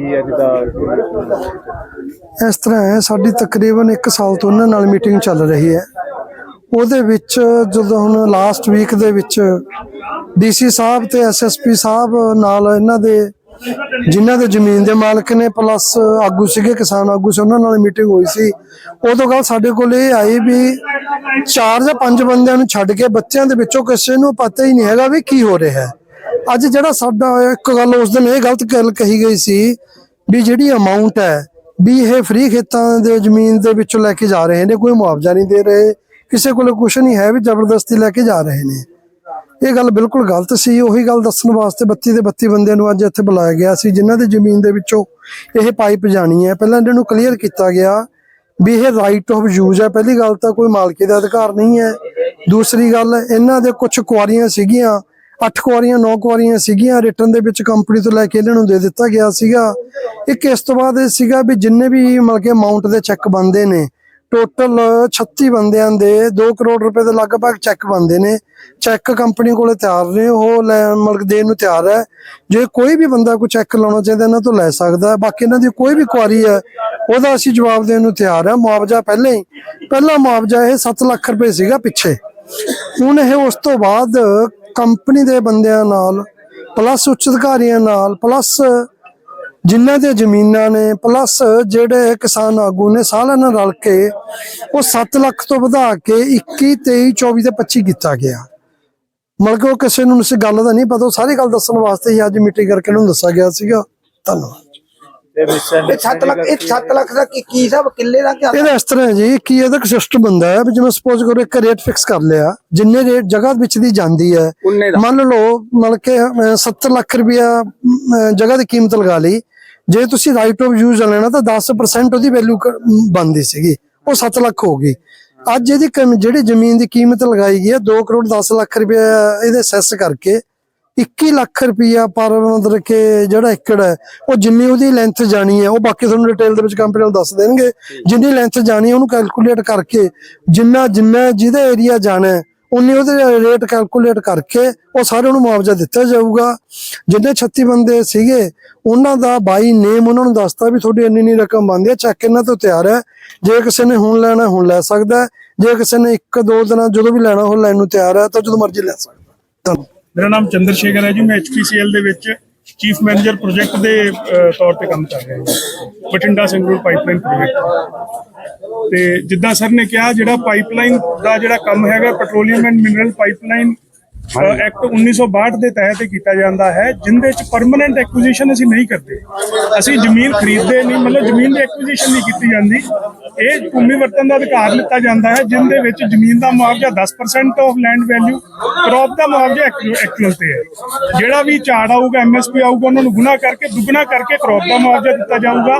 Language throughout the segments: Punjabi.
ਕੀ ਅੱਜ ਦਾ ਇਸ ਤਰ੍ਹਾਂ ਹੈ, ਸਾਡੀ ਤਕਰੀਬਨ 1 ਸਾਲ ਤੋਂ ਉਹਨਾਂ ਨਾਲ ਮੀਟਿੰਗ ਚੱਲ ਰਹੀ ਹੈ। ਉਹਦੇ ਵਿੱਚ ਜਦੋਂ ਹੁਣ ਲਾਸਟ ਵੀਕ ਦੇ ਵਿੱਚ ਡੀਸੀ ਸਾਹਿਬ ਤੇ ਐਸਐਸਪੀ ਸਾਹਿਬ ਨਾਲ ਇਹਨਾਂ ਦੇ, ਜਿਨ੍ਹਾਂ ਦੇ ਜ਼ਮੀਨ ਦੇ ਮਾਲਕ ਨੇ ਪਲੱਸ ਆਗੂ ਸੀਗੇ, ਕਿਸਾਨ ਆਗੂ ਸੀ, ਉਹਨਾਂ ਨਾਲ ਮੀਟਿੰਗ ਹੋਈ ਸੀ। ਉਦੋਂ ਗੱਲ ਸਾਡੇ ਕੋਲ ਇਹ ਆਈ ਵੀ ਚਾਰ ਜਾਂ ਪੰਜ ਬੰਦਿਆਂ ਨੂੰ ਛੱਡ ਕੇ ਬੱਚਿਆਂ ਦੇ ਵਿੱਚੋਂ ਕਿਸੇ ਨੂੰ ਪਤਾ ਹੀ ਨਹੀਂ ਹੈਗਾ ਵੀ ਕੀ ਹੋ ਰਿਹਾ ਹੈ। ਅੱਜ ਜਿਹੜਾ ਸਾਡਾ ਇੱਕ ਗੱਲ ਉਸ ਦਿਨ ਇਹ ਗਲਤ ਗੱਲ ਕਹੀ ਗਈ ਸੀ ਵੀ ਜਿਹੜੀ ਅਮਾਉਂਟ ਹੈ, ਵੀ ਇਹ ਫ੍ਰੀ ਖੇਤਾਂ ਦੇ ਜ਼ਮੀਨ ਦੇ ਵਿੱਚੋਂ ਲੈ ਕੇ ਜਾ ਰਹੇ ਨੇ, ਕੋਈ ਮੁਆਵਜ਼ਾ ਨਹੀਂ ਦੇ ਰਹੇ, ਕਿਸੇ ਕੋਲ ਕੁਝ ਨਹੀਂ ਹੈ, ਵੀ ਜ਼ਬਰਦਸਤੀ ਲੈ ਕੇ ਜਾ ਰਹੇ ਨੇ। ਇਹ ਗੱਲ ਬਿਲਕੁਲ ਗਲਤ ਸੀ। ਉਹੀ ਗੱਲ ਦੱਸਣ ਵਾਸਤੇ 32 ਦੇ 32 ਬੰਦਿਆਂ ਨੂੰ ਅੱਜ ਇੱਥੇ ਬੁਲਾਇਆ ਗਿਆ ਸੀ, ਜਿਨ੍ਹਾਂ ਦੀ ਜ਼ਮੀਨ ਦੇ ਵਿੱਚੋਂ ਇਹ ਪਾਈਪ ਜਾਣੀ ਹੈ। ਪਹਿਲਾਂ ਇਹਨਾਂ ਨੂੰ ਕਲੀਅਰ ਕੀਤਾ ਗਿਆ ਵੀ ਇਹ ਰਾਈਟ ਆਫ ਯੂਜ਼ ਹੈ। ਪਹਿਲੀ ਗੱਲ ਤਾਂ ਕੋਈ ਮਾਲਕੀ ਦਾ ਅਧਿਕਾਰ ਨਹੀਂ ਹੈ। ਦੂਸਰੀ ਗੱਲ, ਇਹਨਾਂ ਦੇ ਕੁਝ ਕੁਆਰੀਆਂ ਸੀਗੀਆਂ ਅੱਠ ਕੁਆਰੀਆਂ, ਨੌ ਕੁਆਰੀਆਂ ਸੀਗੀਆਂ। ਰਿਟਰਨ ਦੇ ਵਿੱਚ ਕੰਪਨੀ ਤੋਂ ਲੈ ਕੇ ਇਹਨਾਂ ਨੂੰ ਦੇ ਦਿੱਤਾ ਗਿਆ ਸੀਗਾ। ਇੱਕ ਇਸ ਤੋਂ ਬਾਅਦ ਇਹ ਸੀਗਾ ਵੀ ਜਿੰਨੇ ਵੀ ਮਤਲਬ ਕਿ ਅਮਾਉਂਟ ਦੇ ਚੈੱਕ ਬੰਦੇ ਨੇ ਟੋਟਲ 36 ਬੰਦਿਆਂ ਦੇ 2 ਕਰੋੜ ਰੁਪਏ ਦੇ ਲਗਭਗ ਚੈੱਕ ਬੰਦੇ ਨੇ। ਚੈੱਕ ਕੰਪਨੀ ਕੋਲੇ ਤਿਆਰ ਨੇ, ਉਹ ਲੈ ਮਤਲਬ ਦੇਣ ਨੂੰ ਤਿਆਰ ਹੈ। ਜੇ ਕੋਈ ਵੀ ਬੰਦਾ ਕੋਈ ਚੈੱਕ ਲਾਉਣਾ ਚਾਹੁੰਦਾ, ਇਹਨਾਂ ਤੋਂ ਲੈ ਸਕਦਾ ਬਾਕੀ ਇਹਨਾਂ ਦੀ ਕੋਈ ਵੀ ਕੁਆਰੀ ਹੈ, ਉਹਦਾ ਅਸੀਂ ਜਵਾਬ ਦੇਣ ਨੂੰ ਤਿਆਰ ਹੈ। ਮੁਆਵਜ਼ਾ ਪਹਿਲੇ ਹੀ, ਪਹਿਲਾ ਮੁਆਵਜ਼ਾ ਇਹ 7 ਲੱਖ ਰੁਪਏ ਸੀਗਾ ਪਿੱਛੇ। ਹੁਣ ਇਹ ਉਸ ਤੋਂ ਬਾਅਦ ਕੰਪਨੀ ਦੇ ਬੰਦਿਆਂ ਨਾਲ ਪਲੱਸ ਉੱਚ ਅਧਿਕਾਰੀਆਂ ਨਾਲ ਪਲੱਸ ਜਿਨ੍ਹਾਂ ਦੀਆਂ ਜ਼ਮੀਨਾਂ ਨੇ ਪਲੱਸ ਜਿਹੜੇ ਕਿਸਾਨ ਆਗੂ ਨੇ, ਸਾਰਿਆਂ ਨਾਲ ਰਲ ਕੇ ਉਹ 7 ਲੱਖ ਤੋਂ ਵਧਾ ਕੇ 21 23 24 ਤੇ 25 ਕੀਤਾ ਗਿਆ। ਮਤਲਬ ਕਿ ਉਹ ਕਿਸੇ ਨੂੰ ਇਸ ਗੱਲ ਦਾ ਨਹੀਂ ਪਤਾ, ਉਹ ਸਾਰੀ ਗੱਲ ਦੱਸਣ ਵਾਸਤੇ ਹੀ ਅੱਜ ਮੀਟਿੰਗ ਕਰਕੇ ਉਹਨੂੰ ਦੱਸਿਆ ਗਿਆ ਸੀਗਾ। ਧੰਨਵਾਦ। ਤੇ ਮਿਸ਼ਨ ਇਹ 7 ਲੱਖ ਇਹ 7 ਲੱਖ ਦਾ ਕੀ ਕੀ ਸਭ ਕਿੱਲੇ ਦਾ ਕੀ ਇਹਦਾ ਇਸ ਤਰ੍ਹਾਂ ਹੈ ਜੀ ਕਿ ਇਹਦਾ ਸਿਸਟਮ ਹੁੰਦਾ ਹੈ ਵੀ ਜਿਵੇਂ ਸਪੋਜ਼ ਕਰੋ ਇੱਕ ਰੇਟ ਫਿਕਸ ਕਰ ਲਿਆ ਜਿੰਨੇ ਰੇਟ ਜਗ੍ਹਾ ਵਿੱਚ ਦੀ ਜਾਂਦੀ ਹੈ ਉਨੇ ਦਾ। ਮੰਨ ਲਓ ਮਤਲਬ ਕਿ ਅਹ, 70 ਲੱਖ ਰੁਪਇਆ ਜਗ੍ਹਾ ਦੀ ਕੀਮਤ ਲਗਾ ਲਈ ਜੇ ਤੁਸੀਂ ਰਾਈਟ ਆਫ ਯੂਜ਼ ਲੈਣਾ ਤਾਂ 10% ਉਹਦੀ ਵੈਲਿਊ ਬਣਦੀ ਸੀਗੀ ਉਹ 7 ਲੱਖ ਹੋ ਗਈ। ਅੱਜ ਇਹਦੀ ਕਮ- ਜਿਹੜੀ ਜ਼ਮੀਨ ਦੀ ਕੀਮਤ ਲਗਾਈ ਗਈ ਹੈ 2 ਕਰੋੜ 10 ਲੱਖ ਰੁਪਇਆ ਇਹਦੇ ਸੈਸ ਕਰਕੇ 21 ਲੱਖ ਰੁਪਇਆ ਪਰ ਮਤਲਬ ਕਿ ਜਿਹੜਾ ਏਕੜ ਹੈ, ਉਹ ਜਿੰਨੀ ਉਹਦੀ ਲੈਂਥ ਜਾਣੀ ਹੈ, ਉਹ ਬਾਕੀ ਤੁਹਾਨੂੰ ਡਿਟੇਲ ਦੇ ਵਿੱਚ ਕੰਪਨੀ ਨੂੰ ਦੱਸ ਦੇਣਗੇ। ਜਿੰਨੀ ਲੈਂਥ ਜਾਣੀ ਉਹਨੂੰ ਕੈਲਕੂਲੇਟ ਕਰਕੇ ਜਿੰਨਾ ਜਿੰਨਾ ਜਿਹਦੇ ਏਰੀਆ ਜਾਣਾ ਹੈ, ਉਨੀ ਉਹਦੇ ਰੇਟ ਕੈਲਕੂਲੇਟ ਕਰਕੇ ਉਹ ਸਾਰਿਆਂ ਨੂੰ ਮੁਆਵਜ਼ਾ ਦਿੱਤਾ ਜਾਊਗਾ। ਜਿੰਨੇ 36 ਬੰਦੇ ਸੀਗੇ, ਉਹਨਾਂ ਦਾ ਬਾਈ ਨੇਮ ਉਹਨਾਂ ਨੂੰ ਦੱਸਤਾ ਵੀ ਤੁਹਾਡੀ ਇੰਨੀ ਨਹੀਂ ਰਕਮ ਬਣਦੀ ਹੈ ਚੈੱਕ ਇਹਨਾਂ ਤੋਂ ਤਿਆਰ ਹੈ। ਜੇ ਕਿਸੇ ਨੇ ਹੁਣ ਲੈਣਾ ਹੁਣ ਲੈ ਸਕਦਾ ਜੇ ਕਿਸੇ ਨੇ ਇੱਕ, ਦੋ ਦਿਨਾਂ ਜਦੋਂ ਵੀ ਲੈਣਾ, ਉਹ ਲੈਣ ਨੂੰ ਤਿਆਰ ਹੈ, ਤਾਂ ਜਦੋਂ ਮਰਜ਼ੀ ਲੈ ਸਕਦਾ। ਧੰਨਵਾਦ। ਮੇਰਾ ਨਾਮ ਚੰਦਰ ਸ਼ੇਖਰ ਹੈ ਜੀ, ਮੈਂ HPCL ਦੇ ਵਿੱਚ ਚੀਫ ਮੈਨੇਜਰ ਪ੍ਰੋਜੈਕਟ ਦੇ ਤੌਰ ਤੇ ਕੰਮ ਕਰ ਰਿਹਾ ਹਾਂ ਬਠਿੰਡਾ ਸੰਗਰੂਰ ਪਾਈਪਲਾਈਨ ਪ੍ਰੋਜੈਕਟ ਤੇ ਜਿੱਦਾਂ ਸਰ ਨੇ ਕਿਹਾ, ਜਿਹੜਾ ਪਾਈਪਲਾਈਨ ਦਾ ਜਿਹੜਾ ਕੰਮ ਹੈਗਾ petroleum and mineral pipeline act 1962 ਦੇ ਤਹਿਤ ਕੀਤਾ ਜਾਂਦਾ ਹੈ ਜਿੰਦੇ ਚ ਪਰਮਨੈਂਟ ਐਕੁਜੀਸ਼ਨ ਅਸੀਂ ਨਹੀਂ ਕਰਦੇ। ਅਸੀਂ ਜ਼ਮੀਨ ਖਰੀਦਦੇ ਨਹੀਂ ਮਤਲਬ ਜ਼ਮੀਨ ਦੀ ਐਕੁਜੀਸ਼ਨ ਨਹੀਂ ਕੀਤੀ ਜਾਂਦੀ। ਇਹ ਭੂਮੀ ਵਰਤਨ ਦਾ ਅਧਿਕਾਰ ਲਿੱਤਾ ਜਾਂਦਾ ਹੈ ਜਿੰਦੇ ਵਿੱਚ ਜ਼ਮੀਨ ਦਾ ਮੁਆਵਜ਼ਾ 10% ਆਫ ਲੈਂਡ ਵੈਲਿਊ ਕ੍ਰੌਪ ਦਾ ਮੁਆਵਜ਼ਾ ਐਕਚੁਅਲ ਤੇ ਹੈ। ਜਿਹੜਾ ਵੀ ਝਾੜ ਆਊਗਾ ਐਮਐਸਪੀ ਆਊਗਾ ਉਹਨਾਂ ਨੂੰ ਗੁਣਾ ਕਰਕੇ ਦੁੱਗਣਾ ਕਰਕੇ ਕ੍ਰੌਪ ਦਾ ਮੁਆਵਜ਼ਾ ਦਿੱਤਾ ਜਾਊਗਾ।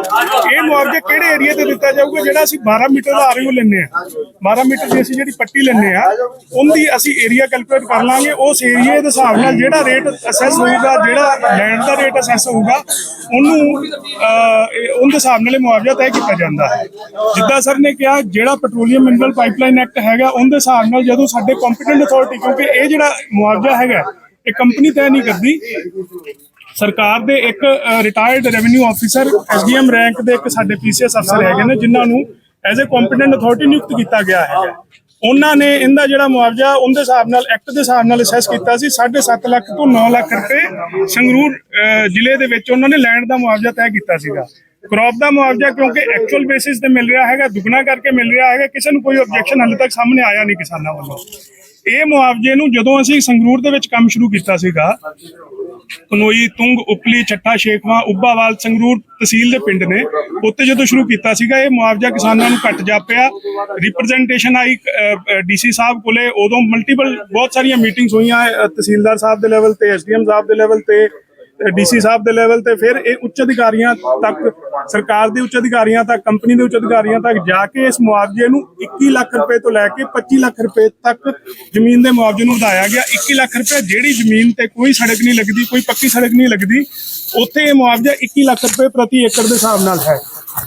ਇਹ ਮੁਆਵਜ਼ਾ ਕਿਹੜੇ ਏਰੀਆ ਤੇ ਦਿੱਤਾ ਜਾਊਗਾ ਜਿਹੜਾ ਅਸੀਂ 12 ਮੀਟਰ ਦਾ ਆਰਯੂ ਲੈਂਦੇ ਆ 12 ਮੀਟਰ ਦੀ ਅਸੀਂ ਜਿਹੜੀ ਪੱਟੀ ਲੈਂਦੇ ਆ ਉਹਦੀ ਅਸੀਂ ਏਰੀਆ ਕੈਲਕੂਲੇਟ ਕਰ ਲਾਂਗੇ ਉਸ ਏਰੀਆ ਦੇ ਹਿਸਾਬ ਨਾਲ ਜਿਹੜਾ ਰੇਟ ਅਸੈਸ ਹੋਊਗਾ, ਜਿਹੜਾ ਲੈਂਡ ਦਾ ਰੇਟ ਅਸੈਸ ਹੋਊਗਾ, ਉਹਨੂੰ ਉਹਦੇ ਹਿਸਾਬ ਨਾਲ ਮੁਆਵਜ਼ਾ ਤੈਅ ਕੀਤਾ ਜਾਂਦਾ ਹੈ। ਜਿੱਦਾਂ ਸਰ ਨੇ ਕਿਹਾ, ਜਿਹੜਾ ਪੈਟਰੋਲੀਅਮ ਮਿਨਰਲ ਪਾਈਪਲਾਈਨ ਐਕਟ ਹੈਗਾ, ਉਹਦੇ ਹਿਸਾਬ ਨਾਲ ਜਦੋਂ ਸਾਡੇ ਕੰਪੀਟੈਂਟ ਅਥਾਰਟੀ ਕਿਉਂਕਿ ਇਹ ਜਿਹੜਾ ਮੁਆਵਜ਼ਾ ਹੈਗਾ, ਇਹ ਕੰਪਨੀ ਤੈਅ ਨਹੀਂ ਕਰਦੀ। ਸਰਕਾਰ ਦੇ ਇੱਕ retired revenue officer SDM rank ਦੇ ਇੱਕ ਸਾਡੇ ਪੀਸੀਐਸ ਅਫਸਰ ਹੈਗੇ ਨੇ, ਜਿਨ੍ਹਾਂ ਨੂੰ ਐਜ਼ ਅ ਕੰਪੀਟੈਂਟ ਅਥਾਰਟੀ ਨਿਯੁਕਤ ਕੀਤਾ ਗਿਆ ਹੈਗਾ। ਉਹਨਾਂ ਨੇ ਇਹਦਾ ਜਿਹੜਾ ਮੁਆਵਜ਼ਾ ਉਹਦੇ ਹਿਸਾਬ ਨਾਲ ਐਕਟ ਦੇ ਹਿਸਾਬ ਨਾਲ ਅਸੈਸ ਕੀਤਾ ਸੀ 7.5 ਲੱਖ ਤੋਂ 9 ਲੱਖ ਰੁਪਏ ਸੰਗਰੂਰ ਜ਼ਿਲ੍ਹੇ ਦੇ ਵਿੱਚ ਉਹਨਾਂ ਨੇ ਲੈਂਡ ਦਾ ਮੁਆਵਜ਼ਾ ਤੈਅ ਕੀਤਾ ਸੀਗਾ। ਕ੍ਰੌਪ ਦਾ ਮੁਆਵਜ਼ਾ ਕਿਉਂਕਿ ਐਕਚੁਅਲ ਬੇਸਿਸ ਤੇ ਮਿਲ ਰਿਹਾ ਹੈਗਾ, ਦੁੱਗਣਾ ਕਰਕੇ ਮਿਲ ਰਿਹਾ ਹੈਗਾ, ਕਿਸੇ ਨੂੰ ਕੋਈ ਆਬਜੈਕਸ਼ਨ ਹਾਲੇ ਤੱਕ ਸਾਹਮਣੇ ਆਇਆ ਨਹੀਂ ਕਿਸਾਨਾਂ ਵੱਲੋਂ। ਇਹ ਮੁਆਵਜ਼ੇ ਨੂੰ ਜਦੋਂ ਅਸੀਂ ਸੰਗਰੂਰ ਦੇ ਵਿੱਚ ਕੰਮ ਸ਼ੁਰੂ ਕੀਤਾ ਸੀਗਾ ਕਨੋਈ, ਤੁੰਗ, ਉਪਲੀ ਚੱਠਾ ਸ਼ੇਖਵਾ ਉੱਬਾਵਾਲ ਸੰਗਰੂਰ ਤਹਿਸੀਲ ਦੇ ਪਿੰਡ ਨੇ। ਉੱਥੇ ਜਦੋਂ ਸ਼ੁਰੂ ਕੀਤਾ ਸੀਗਾ, ਇਹ ਮੁਆਵਜ਼ਾ ਕਿਸਾਨਾਂ ਨੂੰ ਘੱਟ ਜਾਪਿਆ ਰਿਪਰੈਜ਼ੈਂਟੇਸ਼ਨ ਆਈ ਡੀਸੀ ਸਾਹਿਬ ਕੋਲੇ। ਉਦੋਂ ਮਲਟੀਪਲ ਬਹੁਤ ਸਾਰੀਆਂ ਮੀਟਿੰਗਸ ਹੋਈਆਂ ਤਹਿਸੀਲਦਾਰ ਸਾਹਿਬ ਦੇ ਲੈਵਲ ਤੇ ਐਸਡੀਐਮ ਸਾਹਿਬ ਦੇ ਲੈਵਲ ਤੇ ਡੀਸੀ ਸਾਹਿਬ ਦੇ ਲੈਵਲ ਤੇ ਫਿਰ ਇਹ ਉੱਚ ਅਧਿਕਾਰੀਆਂ ਤੱਕ ਸਰਕਾਰ ਦੇ ਉੱਚ ਅਧਿਕਾਰੀਆਂ ਤੱਕ ਕੰਪਨੀ ਦੇ ਉੱਚ ਅਧਿਕਾਰੀਆਂ ਤੱਕ ਜਾ ਕੇ ਇਸ ਮੁਆਵਜ਼ੇ ਨੂੰ 21 ਲੱਖ ਰੁਪਏ ਤੋਂ ਲੈ ਕੇ 25 ਲੱਖ ਰੁਪਏ ਤੱਕ ਜ਼ਮੀਨ ਦੇ ਮੁਆਵਜ਼ੇ ਨੂੰ ਵਧਾਇਆ ਗਿਆ। 21 ਲੱਖ ਰੁਪਏ ਜਿਹੜੀ ਜ਼ਮੀਨ ਤੇ ਕੋਈ ਸੜਕ ਨਹੀਂ ਲੱਗਦੀ ਕੋਈ ਪੱਕੀ ਸੜਕ ਨਹੀਂ ਲੱਗਦੀ ਉੱਥੇ ਇਹ ਮੁਆਵਜ਼ਾ 21 ਲੱਖ ਰੁਪਏ ਪ੍ਰਤੀ ਏਕੜ ਦੇ ਹਿਸਾਬ ਨਾਲ ਹੈ।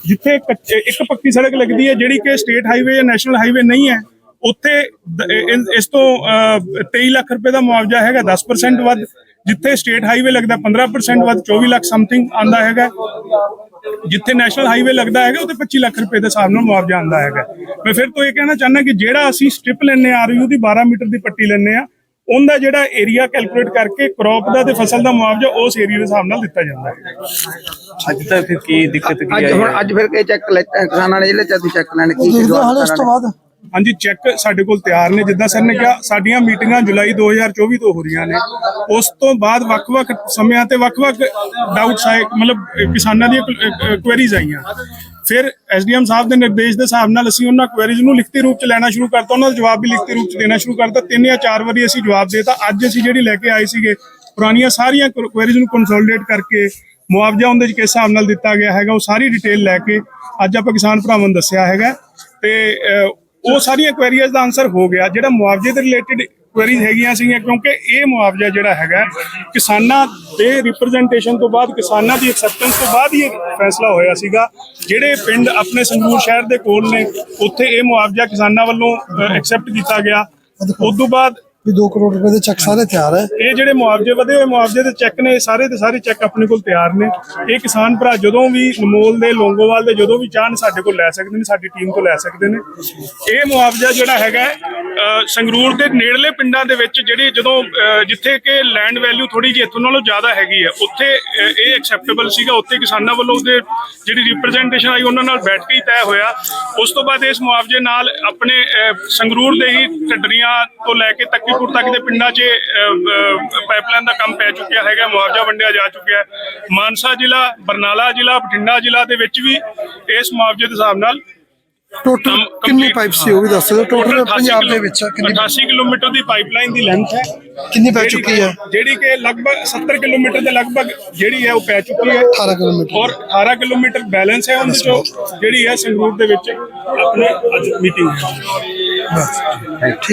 ਜਿੱਥੇ ਕੱਚੇ- ਇੱਕ ਪੱਕੀ ਸੜਕ ਲੱਗਦੀ ਹੈ ਜਿਹੜੀ ਕਿ ਸਟੇਟ ਹਾਈਵੇ ਜਾਂ ਨੈਸ਼ਨਲ ਹਾਈਵੇ ਨਹੀਂ ਹੈ ਉੱਥੇ ਇਸ ਤੋਂ ਅਹ, 23 ਲੱਖ ਰੁਪਏ ਦਾ ਮੁਆਵਜ਼ਾ ਹੈਗਾ 10% ਵੱਧ। ਜਿੱਥੇ ਸਟੇਟ ਹਾਈਵੇ ਲੱਗਦਾ 15% ਵੱਧ 24 ਲੱਖ ਸਮਥਿੰਗ ਆਂਦਾ ਹੈਗਾ। ਜਿੱਥੇ ਨੈਸ਼ਨਲ ਹਾਈਵੇ ਲੱਗਦਾ ਹੈਗਾ ਉੱਥੇ 25 ਲੱਖ ਰੁਪਏ ਦੇ ਹਿਸਾਬ ਨਾਲ ਮੁਆਵਜ਼ਾ ਆਂਦਾ ਹੈਗਾ। ਮੈਂ ਫਿਰ ਤੋਂ ਇਹ ਕਹਿਣਾ ਚਾਹੁੰਦਾ ਕਿ ਜਿਹੜਾ ਅਸੀਂ ਸਟ੍ਰਿਪ ਲੈਣੇ ਆ ਰਹੀ ਦੀ 12 ਮੀਟਰ ਦੀ ਪੱਟੀ ਲੈਣੇ ਆ ਉਹਦਾ ਜਿਹੜਾ ਏਰੀਆ ਕੈਲਕੂਲੇਟ ਕਰਕੇ ਕ੍ਰੌਪ ਦਾ ਤੇ ਫਸਲ ਦਾ ਮੁਆਵਜ਼ਾ ਉਸ ਏਰੀਆ ਦੇ ਹਿਸਾਬ ਨਾਲ ਦਿੱਤਾ ਜਾਂਦਾ ਹੈ। ਅੱਜ ਤੱਕ ਫਿਰ ਕੀ ਦਿੱਕਤ ਕੀ ਅੱਜ ਆਈ ਹੁਣ ਅੱਜ ਫਿਰ ਇਹ ਚੈੱਕ ਕਿਸਾਨਾਂ ਨੇ ਜਿਹੜੇ ਚਾਹਤੀ ਚੈੱਕ ਲੈਣ ਕੀ ਹਾਂ ਹਾਲੇ ਉਸ ਤੋਂ ਬਾਅਦ। ਹਾਂਜੀ ਚੈੱਕ ਸਾਡੇ ਕੋਲ ਤਿਆਰ ਨੇ। ਜਿੱਦਾਂ ਸਰ ਨੇ ਕਿਹਾ, ਸਾਡੀਆਂ ਮੀਟਿੰਗਾਂ ਜੁਲਾਈ 2024 ਤੋਂ ਹੋ ਰਹੀਆਂ ਨੇ। ਉਸ ਤੋਂ ਬਾਅਦ ਵੱਖ-ਵੱਖ ਸਮਿਆਂ ਤੇ ਵੱਖ-ਵੱਖ ਡਾਊਟਸ ਆਏ, ਮਤਲਬ ਕਿਸਾਨਾਂ ਦੀਆਂ ਕੁਐਰੀਜ਼ ਆਈਆਂ। ਫਿਰ ਐਸਡੀਐਮ ਸਾਹਿਬ ਦੇ ਨਿਰਦੇਸ਼ ਦੇ ਹਿਸਾਬ ਨਾਲ ਅਸੀਂ ਉਹਨਾਂ ਕੁਐਰੀਜ਼ ਨੂੰ ਲਿਖਤੀ ਰੂਪ ਚ ਲੈਣਾ ਸ਼ੁਰੂ ਕਰਤਾ, ਉਹਨਾਂ ਦਾ ਜਵਾਬ ਵੀ ਲਿਖਤੀ ਰੂਪ ਚ ਦੇਣਾ ਸ਼ੁਰੂ ਕਰਤਾ। ਤਿੰਨ ਜਾਂ ਚਾਰ ਵਾਰੀ ਅਸੀਂ ਜਵਾਬ ਦੇਤਾ। ਅੱਜ ਅਸੀਂ ਜਿਹੜੀ ਲੈ ਕੇ ਆਏ ਸੀਗੇ, ਪੁਰਾਣੀਆਂ ਸਾਰੀਆਂ ਕੁਐਰੀਜ਼ ਨੂੰ ਕੰਸੋਲੀਡੇਟ ਕਰਕੇ ਮੁਆਵਜ਼ਾ ਉਹਦੇ ਚ ਕਿਸ ਹਿਸਾਬ ਨਾਲ ਦਿੱਤਾ ਗਿਆ ਹੈਗਾ, ਉਹ ਸਾਰੀ ਡਿਟੇਲ ਲੈ ਕੇ ਅੱਜ ਆਪਾਂ ਕਿਸਾਨ ਭਰਾਵਾਂ ਨੂੰ ਦੱਸਿਆ ਹੈਗਾ। ਤੇ ਉਹ ਸਾਰੀਆਂ ਕੁਐਰੀਜ਼ ਦਾ ਆਨਸਰ ਹੋ ਗਿਆ। ਜਿਹੜਾ ਮੁਆਵਜ਼ੇ ਦੇ ਰਿਲੇਟਡ ਕੁਐਰੀਜ਼ ਹੈਗੀਆਂ ਸੀਗੀਆਂ ਕਿਉਂਕਿ ਇਹ ਮੁਆਵਜ਼ਾ ਜਿਹੜਾ ਹੈਗਾ ਕਿਸਾਨਾਂ ਦੇ ਰਿਪਰੈਜ਼ੈਂਟੇਸ਼ਨ ਤੋਂ ਬਾਅਦ ਕਿਸਾਨਾਂ ਦੀ ਐਕਸੈਪਟੈਂਸ ਤੋਂ ਬਾਅਦ ਹੀ ਇਹ ਫੈਸਲਾ ਹੋਇਆ ਸੀਗਾ। ਜਿਹੜੇ ਪਿੰਡ ਆਪਣੇ ਸੰਗਰੂਰ ਸ਼ਹਿਰ ਦੇ ਕੋਲ ਨੇ ਉੱਥੇ ਇਹ ਮੁਆਵਜ਼ਾ ਕਿਸਾਨਾਂ ਵੱਲੋਂ ਐਕਸੈਪਟ ਕੀਤਾ ਗਿਆ। ਉਸ ਤੋਂ ਬਾਅਦ ਵੀ 2 ਕਰੋੜ ਰੁਪਏ ਦੇ ਚੈੱਕ ਸਾਰੇ ਤਿਆਰ ਹੈ। ਇਹ ਜਿਹੜੇ ਮੁਆਵਜ਼ੇ ਵਧੇ ਹੋਏ ਮੁਆਵਜ਼ੇ ਦੇ ਚੈੱਕ ਨੇ ਸਾਰੇ ਦੇ ਸਾਰੇ ਚੈੱਕ ਆਪਣੇ ਕੋਲ ਤਿਆਰ ਨੇ। ਇਹ ਕਿਸਾਨ ਭਰਾ ਜਦੋਂ ਵੀ ਨਮੋਲ ਦੇ, ਲੋਂਗੋਵਾਲ ਦੇ ਜਦੋਂ ਵੀ ਚਾਹਣ, ਸਾਡੇ ਕੋਲ ਲੈ ਸਕਦੇ ਨੇ, ਸਾਡੀ ਟੀਮ ਤੋਂ ਲੈ ਸਕਦੇ ਨੇ। ਇਹ ਮੁਆਵਜ਼ਾ ਜਿਹੜਾ ਹੈਗਾ ਸੰਗਰੂਰ ਦੇ ਨੇੜਲੇ ਪਿੰਡਾਂ ਦੇ ਵਿੱਚ ਜਿਹੜੀ ਜਦੋਂ ਜਿੱਥੇ ਕਿ ਲੈਂਡ ਵੈਲਿਊ ਥੋੜੀ ਜਿਹੀ ਇੱਥੋਂ ਨਾਲੋਂ ਜ਼ਿਆਦਾ ਹੈਗੀ ਹੈ, ਉੱਥੇ ਇਹ ਐਕਸੈਪਟੇਬਲ ਸੀਗਾ। ਉੱਥੇ ਕਿਸਾਨਾਂ ਵੱਲੋਂ ਉਹਦੇ ਜਿਹੜੀ ਰਿਪਰੈਜ਼ੈਂਟੇਸ਼ਨ ਆਈ, ਉਹਨਾਂ ਨਾਲ ਬੈਠ ਕੇ ਹੀ ਤੈਅ ਹੋਇਆ। ਉਸ ਤੋਂ ਬਾਅਦ ਇਸ ਮੁਆਵਜ਼ੇ ਨਾਲ ਆਪਣੇ ਸੰਗਰੂਰ ਦੇ ਹੀ ਢੱਡਰੀਆਂ ਤੋਂ ਲੈ ਕੇ ਤੱਕ ਤੱਕੀਪੁਰ ਤੱਕ ਦੇ ਪਿੰਡਾਂ 'ਚ ਪਾਈਪਲਾਈਨ ਦਾ ਕੰਮ ਪੈ ਚੁੱਕਿਆ ਹੈਗਾ ਮੁਆਵਜ਼ਾ ਵੰਡਿਆ ਜਾ ਚੁੱਕਿਆ ਹੈ। ਮਾਨਸਾ ਜ਼ਿਲ੍ਹਾ ਬਰਨਾਲਾ ਜ਼ਿਲ੍ਹਾ ਬਠਿੰਡਾ ਜ਼ਿਲ੍ਹਾ ਦੇ ਵਿੱਚ ਵੀ ਇਸ ਮੁਆਵਜ਼ੇ ਦੇ ਹਿਸਾਬ ਨਾਲ ਟੋਟਲ ਕਿੰਨੀ ਪਾਈਪ ਸੀ ਉਹ ਵੀ ਦੱਸ ਦਿਓ? ਟੋਟਲ 88 ਪੰਜਾਬ ਦੇ ਵਿੱਚ ਕਿੰਨੀ 88 ਕਿਲੋਮੀਟਰ ਦੀ ਪਾਈਪਲਾਈਨ ਦੀ ਲੈਂਥ ਹੈ। ਕਿੰਨੀ ਪੈ ਚੁੱਕੀ ਹੈ? ਜਿਹੜੀ ਕਿ ਲਗਭਗ 70 ਕਿਲੋਮੀਟਰ ਦੇ ਲਗਭਗ ਜਿਹੜੀ ਹੈ ਉਹ ਪੈ ਚੁੱਕੀ ਹੈ। 18 ਕਿਲੋਮੀਟਰ। ਔਰ 18 ਕਿਲੋਮੀਟਰ ਬੈਲੈਂਸ ਹੈ ਉਹਦੇ ਚੋਂ ਜਿਹੜੀ ਹੈ ਸੰਗਰੂਰ ਦੇ ਵਿੱਚ ਆਪਣੇ ਅੱਜ ਮੀਟਿੰਗ ਹੈ। ਬਸ। ਠੀਕ।